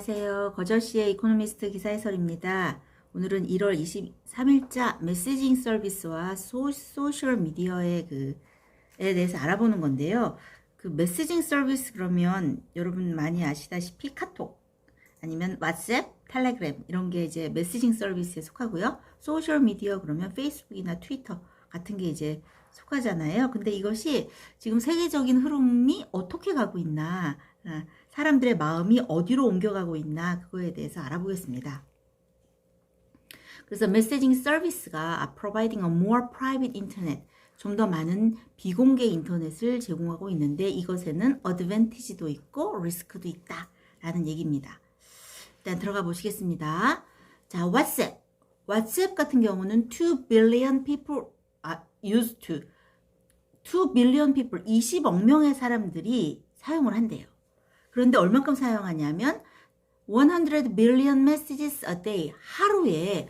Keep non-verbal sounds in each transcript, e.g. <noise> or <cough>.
안녕하세요. 거저씨의 이코노미스트 기사 해설입니다. 오늘은 1월 23일자 메시징 서비스와 소, 소셜 미디어의 그에 대해서 알아보는 건데요. 그 메시징 서비스 그러면 여러분 많이 아시다시피 카톡 아니면 왓츠앱, 텔레그램 이런 게 이제 메시징 서비스에 속하고요. 소셜 미디어 그러면 페이스북이나 트위터 같은 게 이제 속하잖아요. 근데 이것이 지금 세계적인 흐름이 어떻게 가고 있나, 아, 사람들의 마음이 어디로 옮겨가고 있나 그거에 대해서 알아보겠습니다. 그래서 메시징 서비스가 are providing a more private internet 좀 더 많은 비공개 인터넷을 제공하고 있는데 이것에는 어드밴티지도 있고 리스크도 있다 라는 얘기입니다. 일단 들어가 보시겠습니다. 자, 왓츠앱. 왓츠앱 같은 경우는 2 billion people 아, used to 2 billion people 20억 명의 사람들이 사용을 한대요. 그런데 얼만큼 사용하냐면 100 billion messages a day 하루에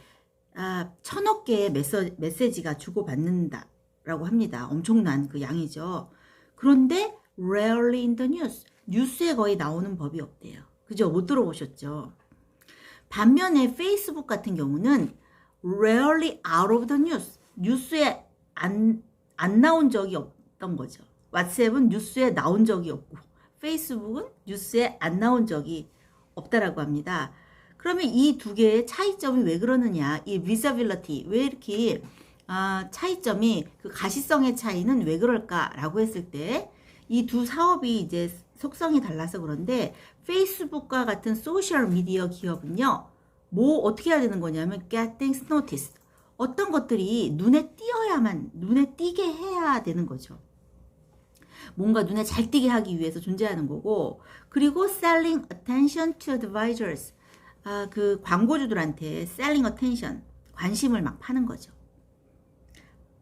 아, 천억 개의 메서, 메시지가 주고받는다라고 합니다. 엄청난 그 양이죠. 그런데 rarely in the news 뉴스에 거의 나오는 법이 없대요. 그죠? 못 들어보셨죠? 반면에 페이스북 같은 경우는 rarely out of the news 뉴스에 안, 안 나온 적이 없던 거죠. 왓츠앱은 뉴스에 나온 적이 없고 페이스북은 뉴스에 안 나온 적이 없다라고 합니다. 그러면 이 두 개의 차이점이 왜 그러느냐? 이 visibility 왜 이렇게 아, 차이점이 그 가시성의 차이는 왜 그럴까라고 했을 때 이 두 사업이 이제 속성이 달라서 그런데 페이스북과 같은 소셜 미디어 기업은요. 뭐 어떻게 해야 되는 거냐면 get things noticed. 어떤 것들이 눈에 띄어야만 눈에 띄게 해야 되는 거죠. 뭔가 눈에 잘 띄게 하기 위해서 존재하는 거고 그리고 selling attention to advisors 아, 그 광고주들한테 selling attention 관심을 막 파는 거죠.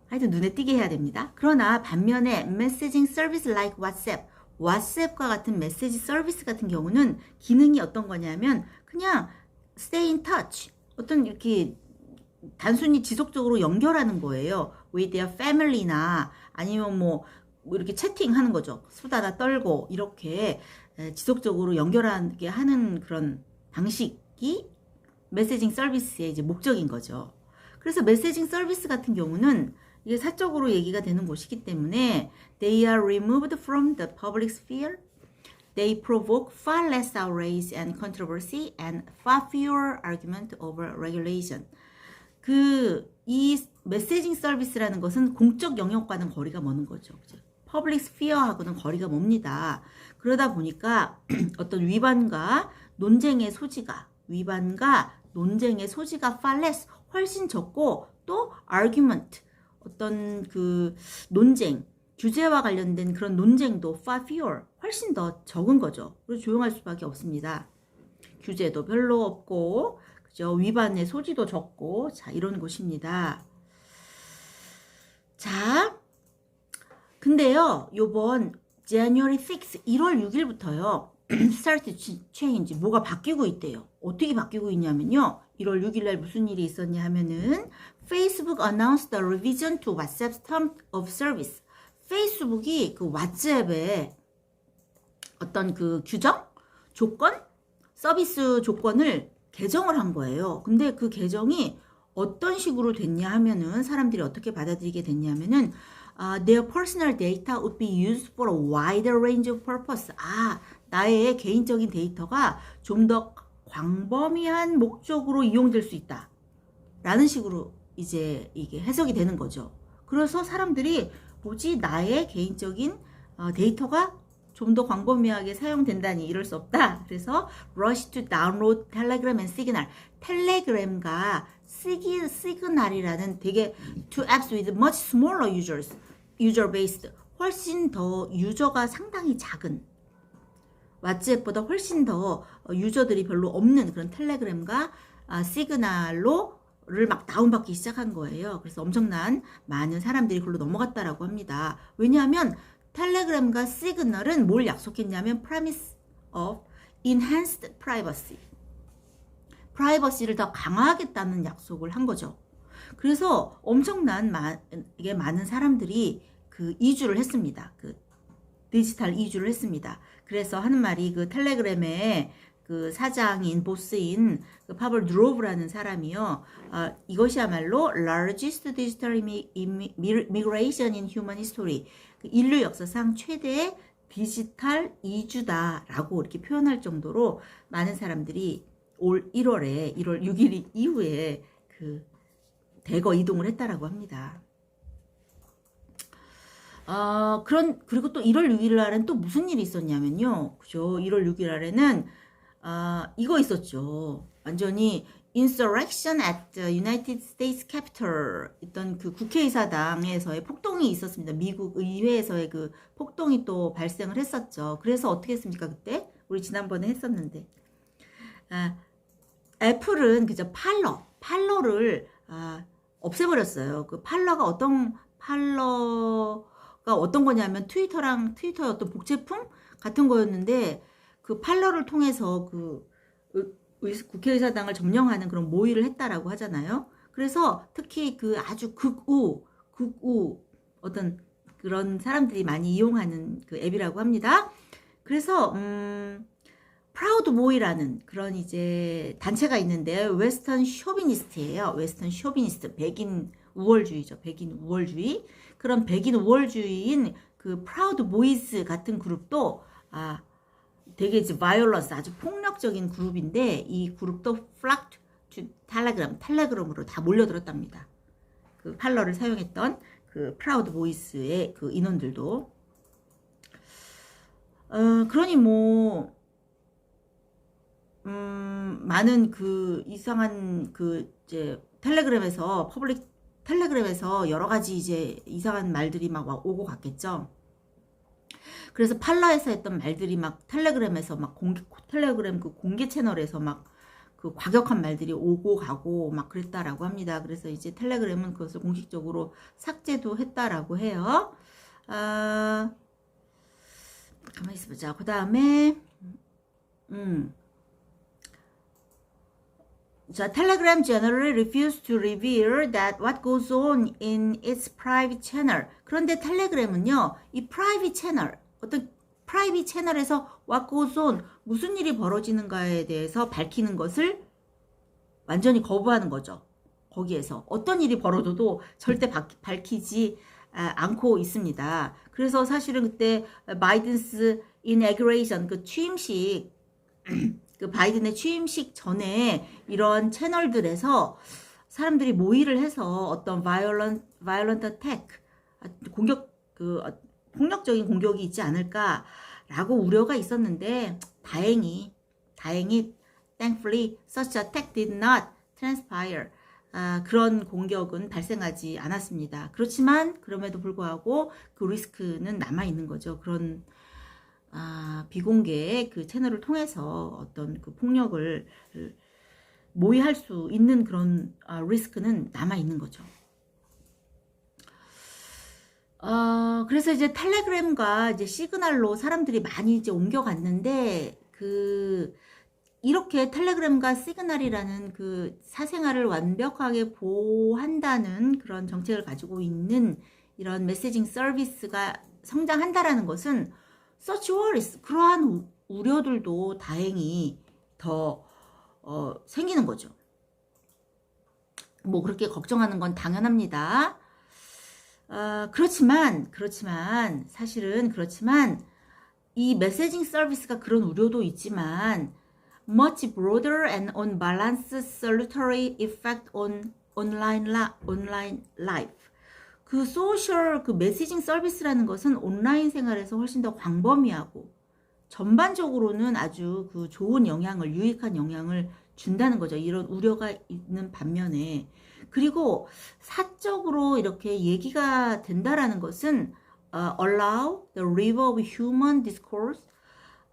하여튼 눈에 띄게 해야 됩니다. 그러나 반면에 messaging service like WhatsApp 왓츠앱과 같은 메시지 서비스 같은 경우는 기능이 어떤 거냐면 그냥 stay in touch 어떤 이렇게 단순히 지속적으로 연결하는 거예요. with their family나 아니면 뭐, 뭐 이렇게 채팅하는 거죠. 수다다 떨고 이렇게 지속적으로 연결하게 하는 그런 방식이 메시징 서비스의 이제 목적인 거죠. 그래서 메시징 서비스 같은 경우는 이게 사적으로 얘기가 되는 곳이기 때문에 they are removed from the public sphere. They provoke far less outrage and controversy and far fewer argument over regulation. 그 이 메시징 서비스라는 것은 공적 영역과는 거리가 먼 거죠. 퍼블릭 스피어하고는 거리가 멉니다. 그러다 보니까 <clears throat> 어떤 위반과 논쟁의 소지가 위반과 논쟁의 소지가 far less 훨씬 적고 또 argument 어떤 그 논쟁 규제와 관련된 그런 논쟁도 far fewer 훨씬 더 적은 거죠. 그래서 조용할 수밖에 없습니다. 규제도 별로 없고 그죠? 위반의 소지도 적고 자 이런 곳입니다. 자 근데요 요번 January 6 1월 6일부터요 start to change 뭐가 바뀌고 있대요. 어떻게 바뀌고 있냐면요. 1월 6일 날 무슨 일이 있었냐 하면은 Facebook announced the revision to WhatsApp's term of service. 페이스북이 그 왓츠앱에 어떤 그 규정, 조건, 서비스 조건을 개정을 한 거예요. 근데 그 개정이 어떤 식으로 됐냐 하면은 사람들이 어떻게 받아들이게 됐냐면은 uh, their personal data would be used for a wider range of purpose. 아, 나의 개인적인 데이터가 좀 더 광범위한 목적으로 이용될 수 있다. 라는 식으로 이제 이게 해석이 되는 거죠. 그래서 사람들이 뭐지 나의 개인적인 어, 데이터가 좀 더 광범위하게 사용된다니 이럴 수 없다. 그래서 rush to download Telegram and Signal. 텔레그램과 시기, 시그널이라는 되게 two apps with much smaller users, user based. 훨씬 더 유저가 상당히 작은 왓츠앱보다 훨씬 더 유저들이 별로 없는 그런 텔레그램과 아, 시그널로 를 막 다운받기 시작한 거예요. 그래서 엄청난 많은 사람들이 그걸로 넘어갔다라고 합니다. 왜냐하면 텔레그램과 시그널은 뭘 약속했냐면 promise of enhanced privacy. 프라이버시를 더 강화하겠다는 약속을 한 거죠. 그래서 엄청난 마, 이게 많은 사람들이 그 이주를 했습니다. 그 디지털 이주를 했습니다. 그래서 하는 말이 그 텔레그램에 그 사장인 보스인 그 파벌 드로브라는 사람이요. 어, 이것이야말로 largest digital migration in human history. 그 인류 역사상 최대의 디지털 이주다라고 이렇게 표현할 정도로 많은 사람들이 올 1월에 1월 6일 이후에 그 대거 이동을 했다라고 합니다. 어, 그런 그리고 또 1월 6일 날엔 또 무슨 일이 있었냐면요. 그죠? 1월 6일 날에는 아, 이거 있었죠. 완전히 insurrection at the United States Capitol 있던 그 국회의사당에서의 폭동이 있었습니다. 미국 의회에서의 그 폭동이 또 발생을 했었죠. 그래서 어떻게 했습니까 그때? 우리 지난번에 했었는데 아, 애플은 그저 팔러 팔러를 아, 없애버렸어요. 그 팔러가 어떤 팔러가 어떤 거냐면 트위터랑 트위터의 어떤 복제품 같은 거였는데 그 팔러를 통해서 그 국회의사당을 점령하는 그런 모의를 했다라고 하잖아요. 그래서 특히 그 아주 극우, 극우 어떤 그런 사람들이 많이 이용하는 그 앱이라고 합니다. 그래서 음, 프라우드 보이라는 그런 이제 단체가 있는데 웨스턴 쇼비니스트예요. 웨스턴 쇼비니스트 백인 우월주의죠. 백인 우월주의 그런 백인 우월주의인 그 프라우드 보이스 같은 그룹도 아 되게 이제 바이올런스 아주 폭력적인 그룹인데 이 그룹도 플락트 투 텔레그램 텔레그램으로 다 몰려들었답니다. 그 팔러를 사용했던 그 프라우드 보이스의 그 인원들도 어 그러니 뭐 음, 많은 그 이상한 그 이제 텔레그램에서 퍼블릭 텔레그램에서 여러 가지 이제 이상한 말들이 막 와- 오고 갔겠죠. 그래서 팔라에서 했던 말들이 막 텔레그램에서 막 공개 텔레그램 그 공개 채널에서 막 그 과격한 말들이 오고 가고 막 그랬다라고 합니다. 그래서 이제 텔레그램은 그것을 공식적으로 삭제도 했다라고 해요. 아, 가만히 있어보자. 그 다음에 음. 자, Telegram generally refuse to reveal that what goes on in its private channel. 그런데 텔레그램은요, 이 private 채널, 어떤 private 채널에서 what goes on, 무슨 일이 벌어지는가에 대해서 밝히는 것을 완전히 거부하는 거죠. 거기에서 어떤 일이 벌어져도 절대 바- 밝히지 아, 않고 있습니다. 그래서 사실은 그때 바이든스 인에그레이션 그 취임식 그 바이든의 취임식 전에 이런 채널들에서 사람들이 모의를 해서 어떤 바이올런 바이올런트 어택 공격 그 어, 폭력적인 공격이 있지 않을까라고 우려가 있었는데 다행히 다행히 thankfully such attack did not transpire 아, 그런 공격은 발생하지 않았습니다. 그렇지만 그럼에도 불구하고 그 리스크는 남아 있는 거죠. 그런 아, 비공개의 그 채널을 통해서 어떤 그 폭력을 모의할 수 있는 그런 아, 리스크는 남아 있는 거죠. 어, 그래서 이제 텔레그램과 이제 시그널로 사람들이 많이 이제 옮겨갔는데 그 이렇게 텔레그램과 시그널이라는 그 사생활을 완벽하게 보호한다는 그런 정책을 가지고 있는 이런 메시징 서비스가 성장한다라는 것은 such worries 그러한 우, 우려들도 다행히 더 어, 생기는 거죠. 뭐 그렇게 걱정하는 건 당연합니다. 어, 그렇지만 그렇지만 사실은 그렇지만 이 메시징 서비스가 그런 우려도 있지만 much broader and unbalanced salutary effect on online li- online life. 그 소셜 그 메시징 서비스라는 것은 온라인 생활에서 훨씬 더 광범위하고 전반적으로는 아주 그 좋은 영향을 유익한 영향을 준다는 거죠. 이런 우려가 있는 반면에 그리고 사적으로 이렇게 얘기가 된다라는 것은 uh, allow the river of human discourse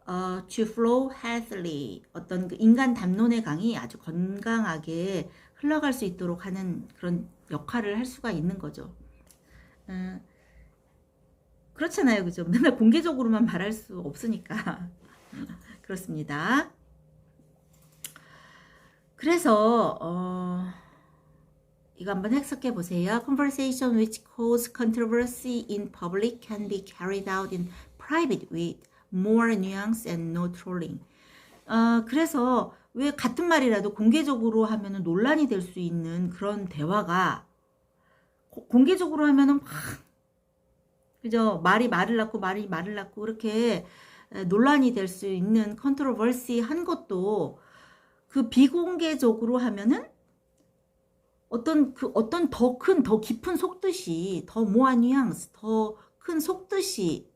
uh, to flow healthily 어떤 그 인간 담론의 강이 아주 건강하게 흘러갈 수 있도록 하는 그런 역할을 할 수가 있는 거죠. 음, 그렇잖아요, 그죠? 맨날 공개적으로만 말할 수 없으니까 그렇습니다. 그래서 어, 이거 한번 해석해 보세요. Conversation which cause controversy in public can be carried out in private with more nuance and no trolling. 어, 그래서 왜 같은 말이라도 공개적으로 하면은 논란이 될 수 있는 그런 대화가 고- 공개적으로 하면은 막 그죠 말이 말을 낳고 말이 말을 낳고 그렇게 에, 논란이 될 수 있는 컨트로버시 한 것도 그 비공개적으로 하면은 어떤 그 어떤 더 큰 더 깊은 속뜻이 더 모아 뉘앙스 더 큰 속뜻이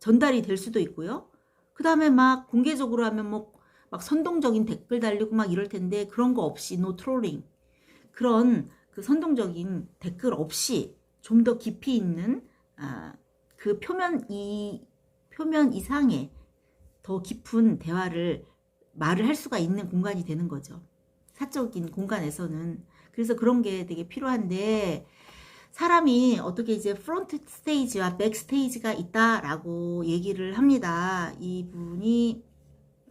전달이 될 수도 있고요. 그 다음에 막 공개적으로 하면 뭐 막 선동적인 댓글 달리고 막 이럴 텐데 그런 거 없이 노 트롤링 그런 그 선동적인 댓글 없이 좀 더 깊이 있는 아, 그 표면 이 표면 이상의 더 깊은 대화를 말을 할 수가 있는 공간이 되는 거죠. 사적인 공간에서는 그래서 그런 게 되게 필요한데 사람이 어떻게 이제 프론트 스테이지와 백 스테이지가 있다라고 얘기를 합니다. 이분이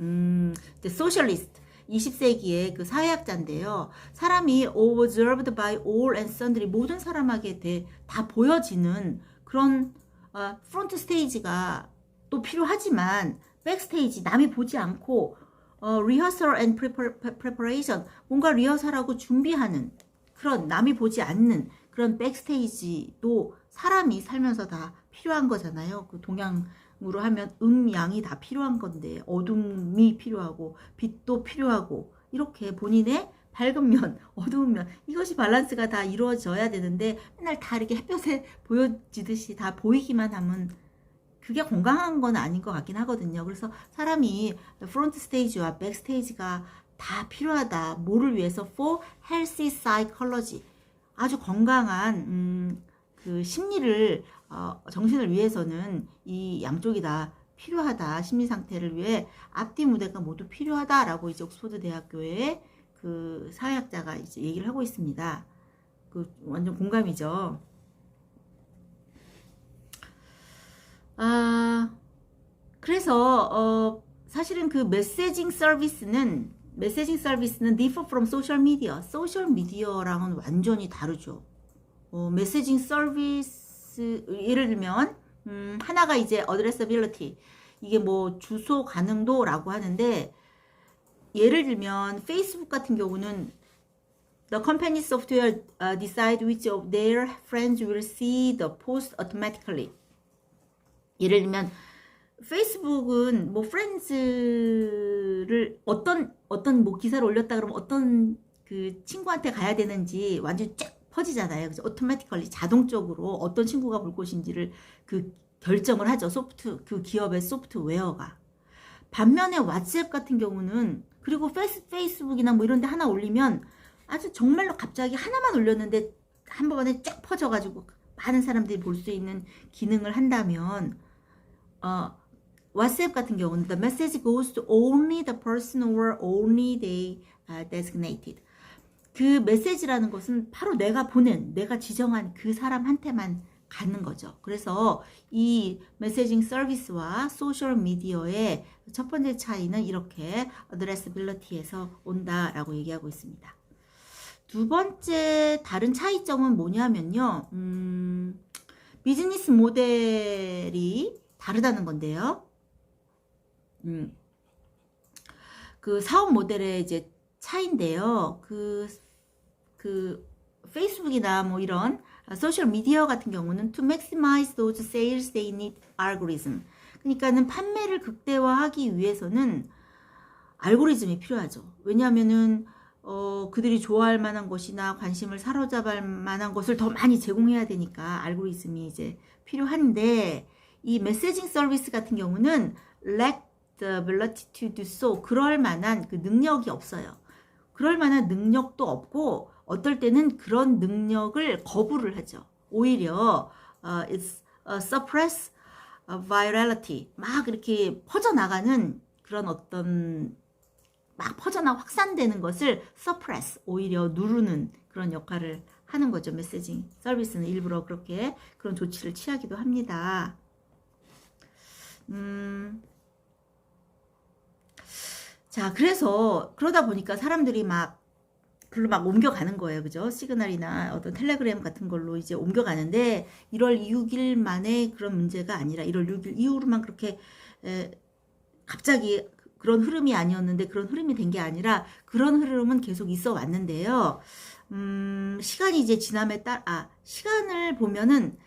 음, 이제 소셜리스트 20세기의 그 사회학자인데요. 사람이 observed by all and sundry 모든 사람에게 대, 다 보여지는 그런 어, 프론트 스테이지가 또 필요하지만 백 스테이지 남이 보지 않고 어, rehearsal and prepar- preparation 뭔가 리허설하고 준비하는 그런 남이 보지 않는 그런 백스테이지도 사람이 살면서 다 필요한 거잖아요. 그 동양 으로 하면 음 양이 다 필요한 건데 어둠이 필요하고 빛도 필요하고 이렇게 본인의 밝은 면, <laughs> 어두운 면 이것이 밸런스가 다 이루어져야 되는데 맨날 다 이렇게 햇볕에 보여지듯이 다 보이기만 하면 그게 건강한 건 아닌 것 같긴 하거든요. 그래서 사람이 프론트 스테이지와 백 스테이지가 다 필요하다. 뭐를 위해서? For healthy psychology. 아주 건강한 음, 그 심리를 어, 정신을 위해서는 이 양쪽이 다 필요하다. 심리 상태를 위해 앞뒤 무대가 모두 필요하다라고 이제 옥스퍼드 대학교의 그 사회학자가 이제 얘기를 하고 있습니다. 그 완전 공감이죠. 아 그래서 어 사실은 그 메시징 서비스는 메시징 서비스는 differ from social media. 소셜 미디어랑은 완전히 다르죠. 어, 메시징 서비스 예를 들면 음, 하나가 이제 addressability 이게 뭐 주소 가능도라고 하는데 예를 들면 페이스북 같은 경우는 The company software uh, decide which of their friends will see the post automatically. 예를 들면 페이스북은 뭐 프렌즈를 어떤 어떤 뭐 기사를 올렸다 그러면 어떤 그 친구한테 가야 되는지 완전 쫙 퍼지잖아요. 그래서 오토매티컬리 자동적으로 어떤 친구가 볼 것인지를 그 결정을 하죠. 소프트 그 기업의 소프트웨어가. 반면에 왓츠앱 같은 경우는 그리고 페이스, 페이스북이나 뭐 이런 데 하나 올리면 아주 정말로 갑자기 하나만 올렸는데 한 번에 쫙 퍼져 가지고 많은 사람들이 볼 수 있는 기능을 한다면 어, 왓츠앱 같은 경우는 the message goes to only the person or only they uh, designated. 그 메시지라는 것은 바로 내가 보낸, 내가 지정한 그 사람한테만 가는 거죠. 그래서 이 메시징 서비스와 소셜 미디어의 첫 번째 차이는 이렇게 addressability에서 온다라고 얘기하고 있습니다. 두 번째 다른 차이점은 뭐냐면요. 음, 비즈니스 모델이 다르다는 건데요. 음, 그 사업 모델의 이제 차인데요. 그, 그, 페이스북이나 뭐 이런 소셜 미디어 같은 경우는 to maximize those sales they need algorithm. 그러니까는 판매를 극대화하기 위해서는 알고리즘이 필요하죠. 왜냐하면은 어, 그들이 좋아할 만한 것이나 관심을 사로잡을 만한 것을 더 많이 제공해야 되니까 알고리즘이 이제 필요한데 이 메시징 서비스 같은 경우는 lack the do so 그럴 만한 그 능력이 없어요. 그럴 만한 능력도 없고 어떨 때는 그런 능력을 거부를 하죠. 오히려 어, it's a suppress virality 막 이렇게 퍼져나가는 그런 어떤 막 퍼져나 확산되는 것을 suppress 오히려 누르는 그런 역할을 하는 거죠. 메시징 서비스는 일부러 그렇게 그런 조치를 취하기도 합니다. 음, 자, 그래서 그러다 보니까 사람들이 막 글로 막 옮겨가는 거예요. 그죠? 시그널이나 어떤 텔레그램 같은 걸로 이제 옮겨가는데 1월 6일 만에 그런 문제가 아니라 1월 6일 이후로만 그렇게 에, 갑자기 그런 흐름이 아니었는데 그런 흐름이 된 게 아니라 그런 흐름은 계속 있어 왔는데요. 음, 시간이 이제 지남에 따라 아, 시간을 보면은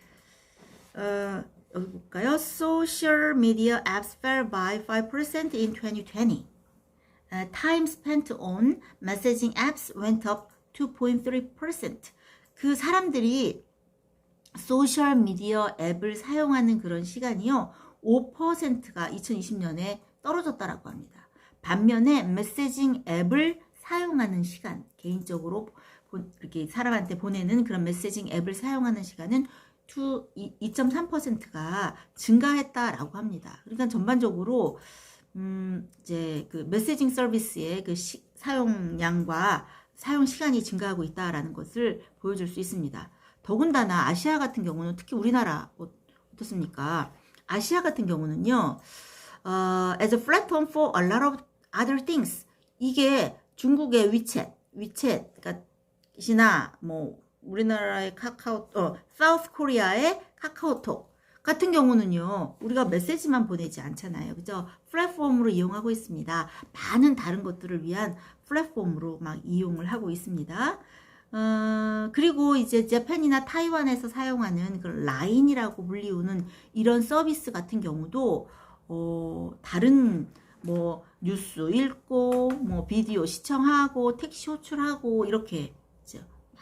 어, 여기 볼까요? Social media apps fell by 5% in 2020. Uh, time spent on messaging apps went up 2.3%. 그 사람들이 소셜 미디어 앱을 사용하는 그런 시간이요. 5%가 2020년에 떨어졌다라고 합니다. 반면에 메시징 앱을 사용하는 시간, 개인적으로 보- 이렇게 사람한테 보내는 그런 메시징 앱을 사용하는 시간은 2.3%가 증가했다라고 합니다. 그러니까 전반적으로 음, 이제 그 메시징 서비스의 그 시- 사용량과 사용 시간이 증가하고 있다라는 것을 보여줄 수 있습니다. 더군다나 아시아 같은 경우는 특히 우리나라 어- 어떻습니까? 아시아 같은 경우는요, 어, as a platform for a lot of other things. 이게 중국의 위챗, 위챗, 이나 뭐 우리나라의 카카오, 어, 사우스 코리아의 카카오톡 같은 경우는요, 우리가 메시지만 보내지 않잖아요. 그죠? 플랫폼으로 이용하고 있습니다. 많은 다른 것들을 위한 플랫폼으로 막 이용을 하고 있습니다. 어, 그리고 이제 재팬이나 타이완에서 사용하는 그 라인이라고 불리우는 이런 서비스 같은 경우도 어, 다른 뭐 뉴스 읽고 뭐 비디오 시청하고 택시 호출하고 이렇게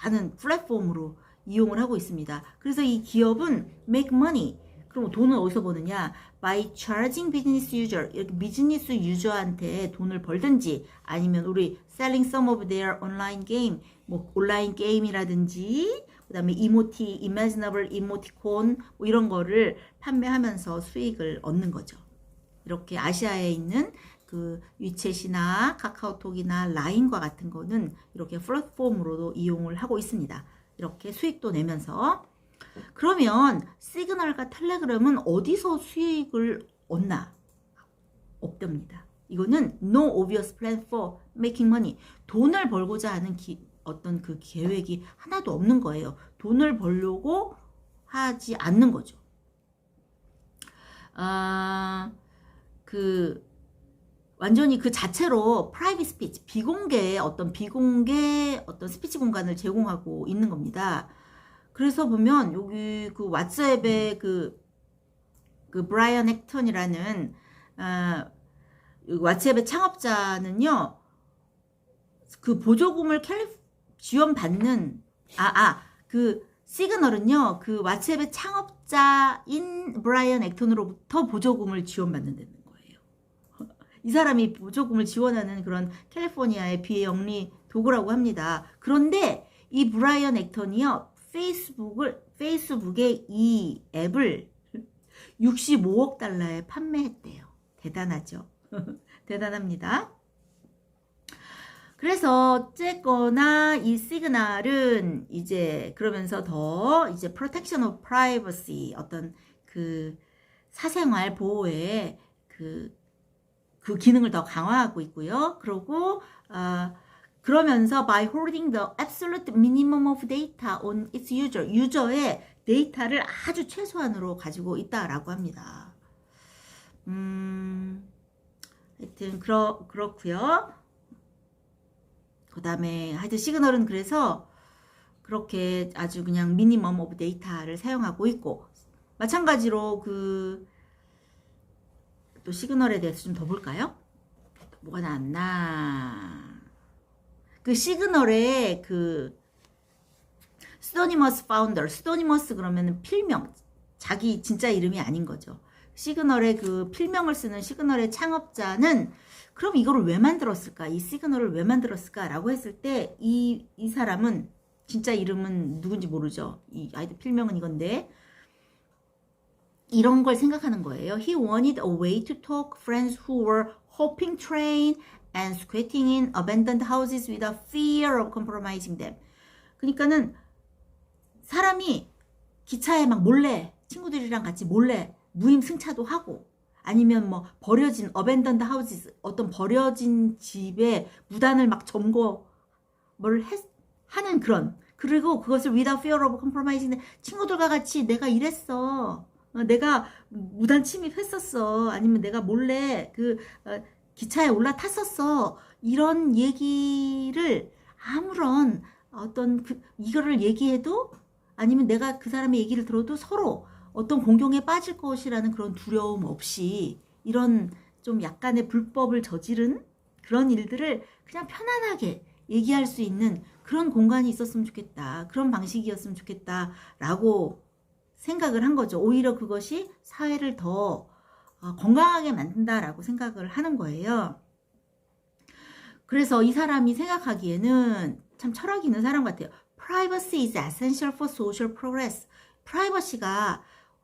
많은 플랫폼으로 이용을 하고 있습니다. 그래서 이 기업은 make money. 그럼 돈을 어디서 버느냐? by charging business user. 이렇게 비즈니스 유저한테 돈을 벌든지 아니면 우리 selling some of their online game. 뭐 온라인 게임이라든지 그다음에 이모티, imaginable 이모티콘 뭐 이런 거를 판매하면서 수익을 얻는 거죠. 이렇게 아시아에 있는 그 위챗이나 카카오톡이나 라인과 같은 거는 이렇게 플랫폼으로도 이용을 하고 있습니다. 이렇게 수익도 내면서 그러면 시그널과 텔레그램은 어디서 수익을 얻나? 없답니다. 이거는 no obvious plan for making money. 돈을 벌고자 하는 기, 어떤 그 계획이 하나도 없는 거예요. 돈을 벌려고 하지 않는 거죠. 아, 그 완전히 그 자체로 프라이빗 스피치, 비공개의 어떤 비공개 어떤 스피치 공간을 제공하고 있는 겁니다. 그래서 보면 여기 그 왓츠앱의 그, 그 브라이언 액턴이라는 아, 왓츠앱의 창업자는요, 그 보조금을 캘리 지원받는 아아그 시그널은요 그 왓츠앱의 창업자인 브라이언 액턴으로부터 보조금을 지원받는다는 거예요. <laughs> 이 사람이 보조금을 지원하는 그런 캘리포니아의 비영리 도구라고 합니다. 그런데 이 브라이언 액턴이요 페이스북을 페이스북의 이 앱을 <laughs> 65억 달러에 판매했대요. 대단하죠. <laughs> 대단합니다. 그래서 어쨌거나 이 시그널은 이제 그러면서 더 이제 protection of privacy 어떤 그 사생활 보호의 그, 그 기능을 더 강화하고 있고요. 그리고 어, 그러면서 by holding the absolute minimum of data on its user, 유저의 데이터를 아주 최소한으로 가지고 있다라고 합니다. 음, 하여튼 그렇 그렇고요. 그 다음에 하여튼 시그널은 그래서 그렇게 아주 그냥 미니멈 오브 데이터를 사용하고 있고 마찬가지로 그 또 시그널에 대해서 좀 더 볼까요? 뭐가 나왔나? 그 시그널의 그 스토니머스 파운더, 스토니머스 그러면은 필명, 자기 진짜 이름이 아닌 거죠. 시그널의 그 필명을 쓰는 시그널의 창업자는 그럼 이거를 왜 만들었을까? 이 시그널을 왜 만들었을까? 라고 했을 때 이 이 사람은 진짜 이름은 누군지 모르죠. 이 아이들 필명은 이건데 이런 걸 생각하는 거예요. He wanted a way to talk friends who were hopping train and squatting in abandoned houses without fear of compromising them. 그러니까는 사람이 기차에 막 몰래 친구들이랑 같이 몰래 무임 승차도 하고 아니면 뭐 버려진 어벤던드 하우스 어떤 버려진 집에 무단을 막 점거를 했, 하는 그런. 그리고 그것을 without fear of compromising 친구들과 같이 내가 이랬어. 어, 내가 무단 침입했었어. 아니면 내가 몰래 그 어, 기차에 올라탔었어. 이런 얘기를 아무런 어떤 그, 이거를 얘기해도 아니면 내가 그 사람의 얘기를 들어도 서로 어떤 공경에 빠질 것이라는 그런 두려움 없이 이런 좀 약간의 불법을 저지른 그런 일들을 그냥 편안하게 얘기할 수 있는 그런 공간이 있었으면 좋겠다. 그런 방식이었으면 좋겠다. 라고 생각을 한 거죠. 오히려 그것이 사회를 더 어, 건강하게 만든다라고 생각을 하는 거예요. 그래서 이 사람이 생각하기에는 참 철학이 있는 사람 같아요. Privacy is essential for social progress. 프라이버시가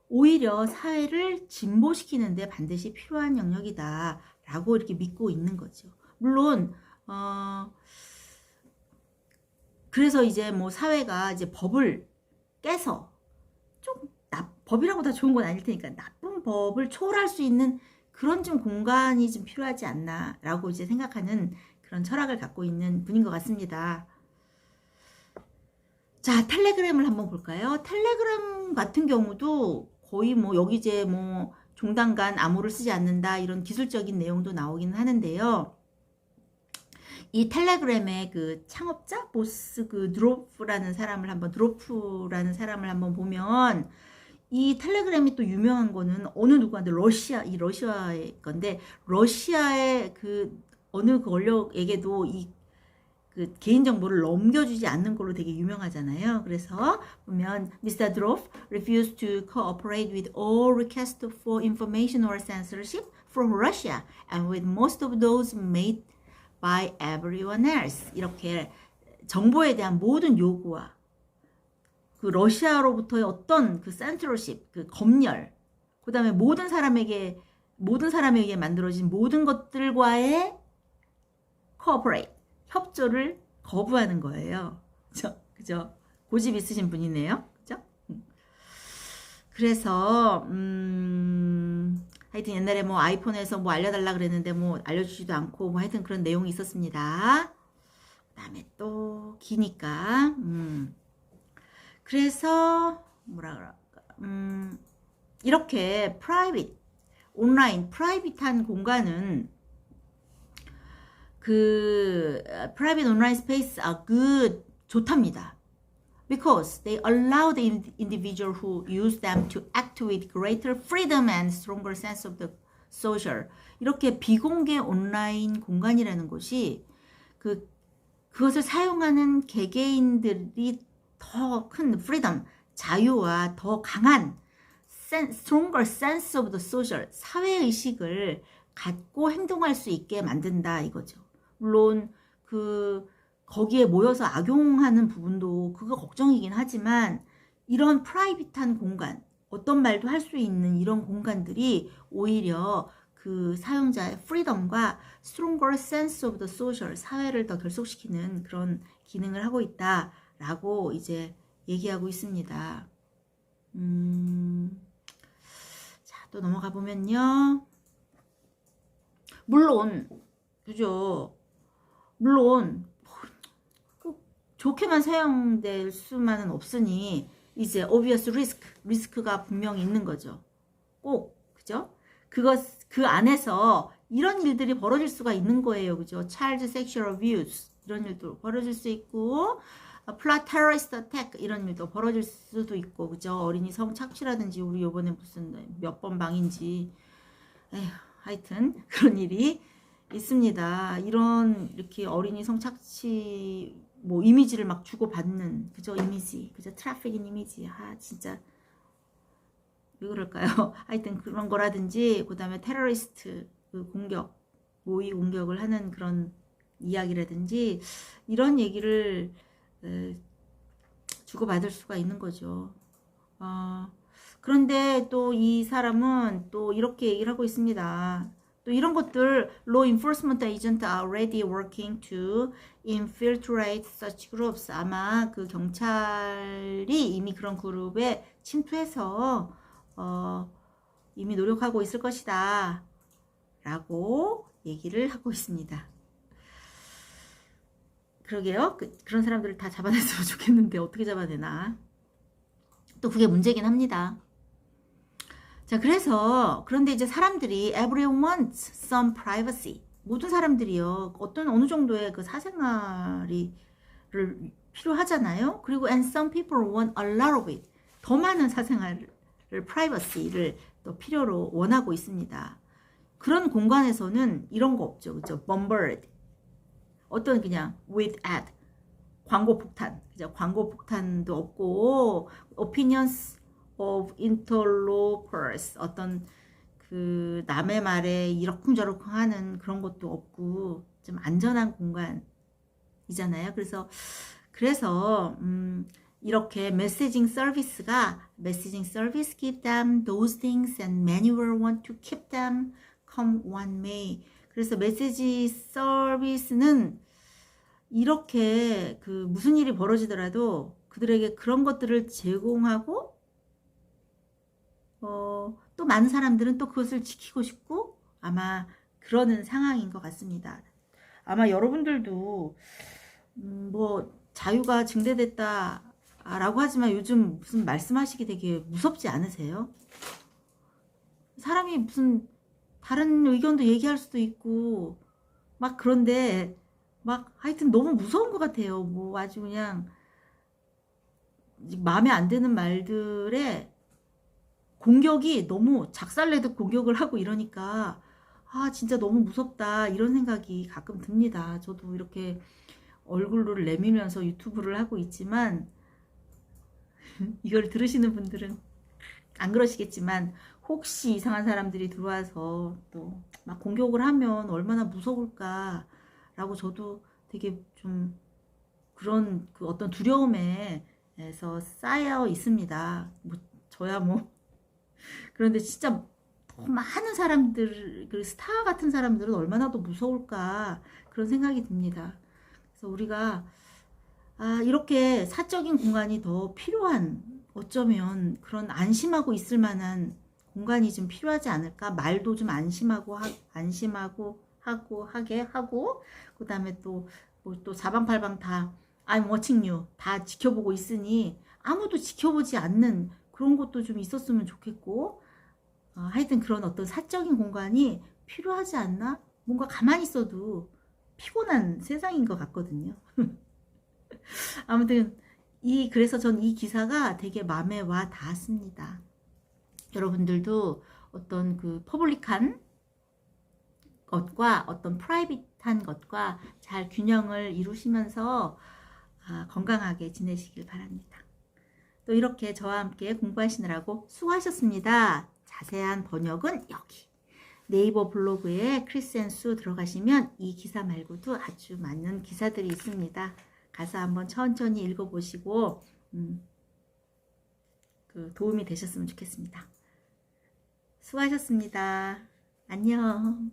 오히려 사회를 진보시키는데 반드시 필요한 영역이다. 라고 이렇게 믿고 있는 거죠. 물론, 어, 그래서 이제 뭐 사회가 이제 법을 깨서 법이라고 다 좋은 건 아닐 테니까 나쁜 법을 초월할 수 있는 그런 좀 공간이 좀 필요하지 않나라고 이제 생각하는 그런 철학을 갖고 있는 분인 것 같습니다. 자, 텔레그램을 한번 볼까요? 텔레그램 같은 경우도 거의 뭐 여기 이제 뭐 종단 간 암호를 쓰지 않는다 이런 기술적인 내용도 나오기는 하는데요. 이 텔레그램의 그 창업자 보스 그 드로프라는 사람을 한번 드로프라는 사람을 한번 보면 이 텔레그램이 또 유명한 거는 어느 누구한테 러시아 이 러시아의 건데 러시아의 그 어느 권력에게도 이 그 개인 정보를 넘겨주지 않는 걸로 되게 유명하잖아요. 그래서 보면 Mr. Drof refused to cooperate with all requests for information or censorship from Russia and with most of those made by everyone else. 이렇게 정보에 대한 모든 요구와 그 러시아로부터의 어떤 그 센트럴십, 그 검열, 그 다음에 모든 사람에게 모든 사람에게 만들어진 모든 것들과의 cooperate 협조를 거부하는 거예요. 그죠? 그죠? 고집 있으신 분이네요. 그죠? 그래서 음 하여튼 옛날에 뭐 아이폰에서 뭐 알려달라 그랬는데 뭐 알려주지도 않고 뭐 하여튼 그런 내용이 있었습니다. 그 다음에 또 기니까 음 그래서 뭐라 그럴까 음 이렇게 프라이빗 온라인 프라이빗한 공간은 그 private online space are good 좋답니다. Because they allow the individual who use them to act with greater freedom and stronger sense of the social. 이렇게 비공개 온라인 공간이라는 것이 그 그것을 사용하는 개개인들이 더큰 freedom, 자유와 더 강한 stronger sense of the social 사회 의식을 갖고 행동할 수 있게 만든다 이거죠. 물론 그 거기에 모여서 악용하는 부분도 그거 걱정이긴 하지만 이런 프라이빗한 공간 어떤 말도 할 수 있는 이런 공간들이 오히려 그 사용자의 프리덤과 stronger sense of the social 사회를 더 결속시키는 그런 기능을 하고 있다 라고 이제 얘기하고 있습니다. 음, 자, 또 넘어가 보면요. 물론, 그죠. 물론 꼭 좋게만 사용될 수만은 없으니 이제 obvious risk, 리스크가 분명히 있는 거죠. 꼭 그죠? 그것 그 안에서 이런 일들이 벌어질 수가 있는 거예요. 그죠? child sexual abuse 이런 일도 벌어질 수 있고 플라 테러리스트 어택 이런 일도 벌어질 수도 있고 그죠? 어린이 성 착취라든지 우리 요번에 무슨 몇 번 방인지 에휴, 하여튼 그런 일이 있습니다. 이런 이렇게 어린이 성 착취 뭐 이미지를 막 주고 받는 그저 이미지, 그저 트래픽인 이미지. 아 진짜 왜 그럴까요? <laughs> 하여튼 그런 거라든지 그 다음에 테러리스트 그 공격, 모의 공격을 하는 그런 이야기라든지 이런 얘기를 주고받을 수가 있는 거죠. 어, 그런데 또 이 사람은 또 이렇게 얘기를 하고 있습니다. 또 이런 것들 law enforcement agent already working to infiltrate such groups. 아마 그 경찰이 이미 그런 그룹에 침투해서 어, 이미 노력하고 있을 것이다. 라고 얘기를 하고 있습니다. 그러게요. 그, 런 사람들을 다 잡아냈으면 <laughs> 좋겠는데 어떻게 잡아내나. 또 그게 문제긴 합니다. 자, 그래서 그런데 이제 사람들이 everyone wants some privacy. 모든 사람들이요 어떤 어느 정도의 그 사생활이 를 필요하잖아요. 그리고 and some people want a lot of it. 더 많은 사생활을 프라이버시를 또 필요로 원하고 있습니다. 그런 공간에서는 이런 거 없죠. 그죠? bombard. 어떤 그냥 with ad. 광고 폭탄. 그죠? 광고 폭탄도 없고 opinions of interlopers. 어떤 그 남의 말에 이러쿵저러쿵 하는 그런 것도 없고 좀 안전한 공간이잖아요. 그래서 그래서 음 이렇게 메시징 서비스가 메시징 서비스 keep them those things and many will want to keep them come one may. 그래서 메시지 서비스는 이렇게 그 무슨 일이 벌어지더라도 그들에게 그런 것들을 제공하고 어, 또 많은 사람들은 또 그것을 지키고 싶고 아마 그러는 상황인 것 같습니다. 아마 여러분들도 음, 뭐 자유가 증대됐다라고 하지만 요즘 무슨 말씀하시기 되게 무섭지 않으세요? 사람이 무슨 다른 의견도 얘기할 수도 있고 막 그런데 막 하여튼 너무 무서운 것 같아요. 뭐 아주 그냥 마음에 안 드는 말들에 공격이 너무 작살내듯 공격을 하고 이러니까 아 진짜 너무 무섭다 이런 생각이 가끔 듭니다. 저도 이렇게 얼굴을 내밀면서 유튜브를 하고 있지만 <laughs> 이걸 들으시는 분들은 안 그러시겠지만 혹시 이상한 사람들이 들어와서 또 막 공격을 하면 얼마나 무서울까라고 저도 되게 좀 그런 그 어떤 두려움에서 쌓여 있습니다. 뭐 저야 뭐 <laughs> 그런데 진짜 더 많은 사람들 그 스타 같은 사람들은 얼마나 더 무서울까 그런 생각이 듭니다. 그래서 우리가 아, 이렇게 사적인 공간이 더 필요한 어쩌면 그런 안심하고 있을 만한 공간이 좀 필요하지 않을까? 말도 좀 안심하고 하, 안심하고 하고 하게 하고 그 다음에 또뭐또 사방팔방 다 I'm watching you 다 지켜보고 있으니 아무도 지켜보지 않는 그런 것도 좀 있었으면 좋겠고 어, 하여튼 그런 어떤 사적인 공간이 필요하지 않나? 뭔가 가만히 있어도 피곤한 세상인 것 같거든요. <laughs> 아무튼 이 그래서 전 이 기사가 되게 마음에 와 닿았습니다. 여러분들도 어떤 그 퍼블릭한 것과 어떤 프라이빗한 것과 잘 균형을 이루시면서 아, 건강하게 지내시길 바랍니다. 또 이렇게 저와 함께 공부하시느라고 수고하셨습니다. 자세한 번역은 여기 네이버 블로그에 크리스 앤수 들어가시면 이 기사 말고도 아주 많은 기사들이 있습니다. 가서 한번 천천히 읽어보시고 음, 그 도움이 되셨으면 좋겠습니다. 수고하셨습니다. 안녕.